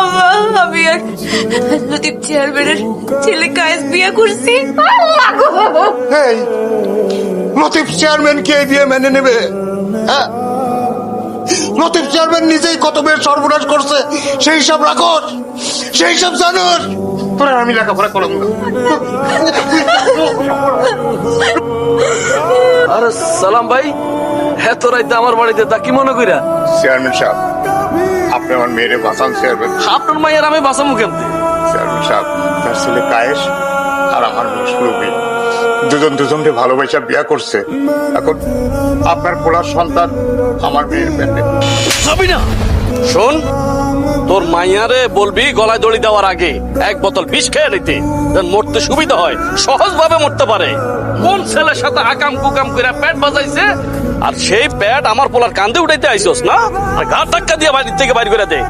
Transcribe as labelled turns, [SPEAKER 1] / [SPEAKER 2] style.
[SPEAKER 1] আম্মা আমি এক লতিফ চেয়ারম্যানের ছেলে কায়েস বিয়ে করছি। আল্লাহ গো।
[SPEAKER 2] এই লতিফ চেয়ারম্যান কে বিয়ে মেনে নেবে? হ্যাঁ? লতিফ চেয়ারম্যান নিজেই কত বের সর্বনাশ করছে সেই সব রাখস সেই সব জানোস তোরা আমি লেখাপড়া করলাম না।
[SPEAKER 3] আরে সালাম ভাই হ্যাঁ তোরাইতে আমার বাড়িতে তা কি মনে কইরা?
[SPEAKER 2] চেয়ারম্যান সাহেব আপনি আমার মেয়েরে বাঁচান চেয়ারম্যান
[SPEAKER 3] আপনার মায়ের আমি বাঁচামু মুখে
[SPEAKER 2] চেয়ারম্যান সাহেব তার ছেলে কায়েস আর আমার মেয়ে সুরভি দুজন দুজনকে ভালোবাসা বিয়া করছে। এখন আপনার পোলার সন্তান আমার মেয়ের
[SPEAKER 3] যাবি না শোন। তোর মাইয়ারে বলবি গলায় দড়ি দেওয়ার আগে এক বোতল বিষ খেয়ে নিতে। মরতে সুবিধা হয় সহজ ভাবে মরতে পারে। কোন ছেলের সাথে আকাম কুকাম করে প্যাট বাজাইছে? আর সেই প্যাট আমার পোলার কান্দে উঠাইতে আইসোস না? আর ঘাট ধাক্কা দিয়ে বাড়ির থেকে বাইর করে দে।